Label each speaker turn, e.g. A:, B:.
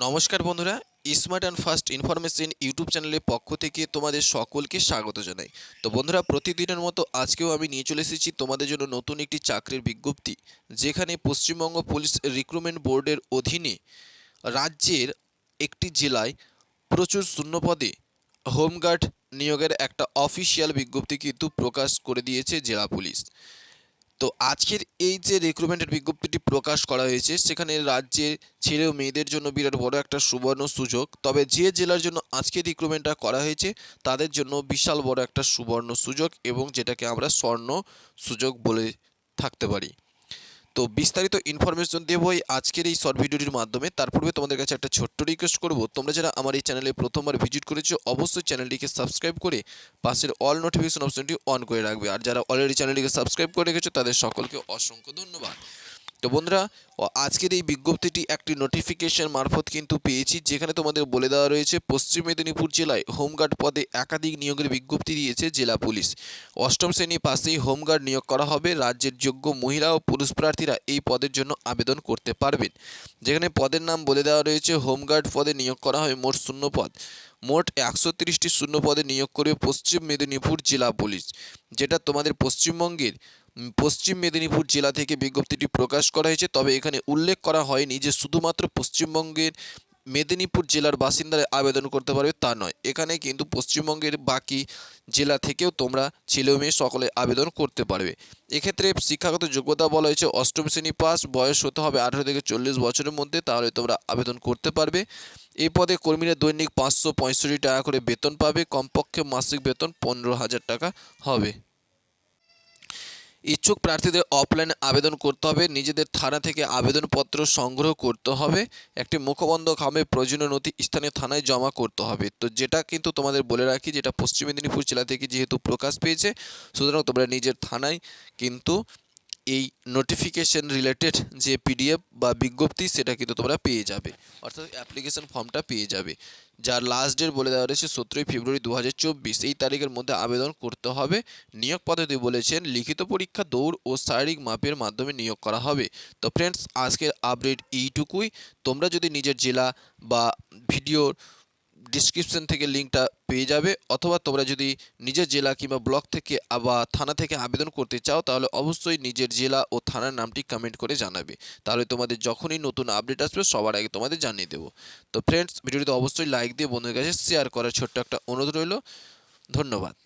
A: নমস্কার বন্ধুরা, smart and fast information YouTube চ্যানেলের পক্ষ থেকে তোমাদের সকলকে স্বাগত জানাই। তো বন্ধুরা, প্রতিদিনের মতো আজকেও আমি নিয়ে চলে এসেছি তোমাদের জন্য নতুন একটি চাকরির বিজ্ঞপ্তি, যেখানে পশ্চিমবঙ্গ পুলিশ রিক্রুটমেন্ট বোর্ডের অধীনে রাজ্যের একটি জেলায় প্রচুর শূন্যপদে হোমগার্ড নিয়োগের একটা অফিসিয়াল বিজ্ঞপ্তি কিন্তু প্রকাশ করে দিয়েছে জেলা পুলিশ। তো আজকের এই যে রিক্রুটমেন্টের বিজ্ঞপ্তিটি প্রকাশ করা হয়েছে, সেখানে রাজ্যের ছেলে ও মেয়েদের জন্য বিরাট বড় একটা সুবর্ণ সুযোগ। তবে যে জেলার জন্য আজকে রিক্রুটমেন্টটা করা হয়েছে, তাদের জন্য বিশাল বড় একটা সুবর্ণ সুযোগ এবং যেটাকে আমরা স্বর্ণ সুযোগ বলে থাকতে পারি। তো বিস্তারিত ইনফরমেশন দেবো এই আজকের এই শর্ট ভিডিওটির মাধ্যমে। তার পূর্বে তোমাদের কাছে একটা ছোট্ট রিকোয়েস্ট করব। তোমরা যারা আমার এই চ্যানেলে প্রথমবার ভিজিট করেছ, অবশ্যই চ্যানেলটিকে সাবস্ক্রাইব করে পাশের অল নোটিফিকেশন অপশনটি অন করে রাখবে। আর যারা অলরেডি চ্যানেলটিকে সাবস্ক্রাইব করে রেখেছো, তাদের সকলকে অসংখ্য ধন্যবাদ। তো বন্ধুরা আজকের এই বিজ্ঞপ্তিটি একটি নোটিফিকেশন মারফত কিন্তু পেয়েছি, যেখানে তোমাদের বলে দেওয়া রয়েছে, পশ্চিম মেদিনীপুর জেলায় হোমগার্ড পদে একাধিক নিয়োগের বিজ্ঞপ্তি দিয়েছে জেলা পুলিশ। অষ্টম শ্রেণি পাশেই হোমগার্ড নিয়োগ করা হবে, রাজ্যের যোগ্য মহিলা ও পুরুষ প্রার্থীরা এই পদের জন্য আবেদন করতে পারবেন। যেখানে পদের নাম বলে দেওয়া রয়েছে, হোমগার্ড পদে নিয়োগ করা হয় মোট শূন্য পদ। মোট একশো তিরিশটি শূন্য পদে নিয়োগ করবে পশ্চিম মেদিনীপুর জেলা পুলিশ, যেটা তোমাদের পশ্চিমবঙ্গের পশ্চিম মেদিনীপুর জেলা থেকে বিজ্ঞপ্তিটি প্রকাশ করা হয়েছে। তবে এখানে উল্লেখ করা হয়নি যে শুধুমাত্র পশ্চিমবঙ্গের মেদিনীপুর জেলার বাসিন্দারা আবেদন করতে পারবে তা নয়। এখানে কিন্তু পশ্চিমবঙ্গের বাকি জেলা থেকেও তোমরা ছেলে মেয়ে সকলে আবেদন করতে পারবে। এক্ষেত্রে শিক্ষাগত যোগ্যতা বলা হয়েছে, অষ্টম শ্রেণি পাস, বয়স হতে হবে আঠারো থেকে চল্লিশ বছরের মধ্যে, তাহলে তোমরা আবেদন করতে পারবে। এই পদে কর্মীরা দৈনিক পাঁচশো পঁয়ষট্টি টাকা করে বেতন পাবে, কমপক্ষে মাসিক বেতন পনেরো হাজার টাকা হবে। ইচ্ছুক প্রার্থীদের অফলাইনে আবেদন করতে হবে। নিজেদের থানা থেকে আবেদনপত্র সংগ্রহ করতে হবে। একটি মুখবন্ধ খামে প্রয়োজনীয় নথি স্থানীয় থানায় জমা করতে হবে। তো যেটা কিন্তু তোমাদের বলে রাখি, যেটা পশ্চিম মেদিনীপুর জেলা থেকে যেহেতু প্রকাশ পেয়েছে, সুতরাং তোমরা নিজের থানায় কিন্তু এই নোটিফিকেশন রিলেটেড যে পিডিএফ বা বিজ্ঞপ্তি, সেটা কিন্তু তোমরা পেয়ে যাবে। অর্থাৎ অ্যাপ্লিকেশন ফর্মটা পেয়ে যাবে। যার লাস্ট ডেট বলে দেওয়া রয়েছে সতেরোই ফেব্রুয়ারি দু হাজার চব্বিশ। এই তারিখের মধ্যে আবেদন করতে হবে। নিয়োগ পদ্ধতি বলেছেন, লিখিত পরীক্ষা, দৌড় ও শারীরিক মাপের মাধ্যমে নিয়োগ করা হবে। তো ফ্রেন্ডস আজকের আপডেট এইটুকুই। তোমরা যদি নিজের জেলা বা ভিডিওর ডিসক্রিপশন থেকে লিঙ্কটা পেয়ে যাবে। অথবা তোমরা যদি নিজের জেলা কিংবা ব্লক থেকে বা থানা থেকে আবেদন করতে চাও, তাহলে অবশ্যই নিজের জেলা ও থানার নামটি কমেন্ট করে জানাবে। তাহলে তোমাদের যখনই নতুন আপডেট আসবে, সবার আগে তোমাদের জানিয়ে দেবো। তো ফ্রেন্ডস ভিডিওটিতে অবশ্যই লাইক দিয়ে বন্ধুদের কাছে শেয়ার করার ছোট্ট একটা অনুরোধ রইল। ধন্যবাদ।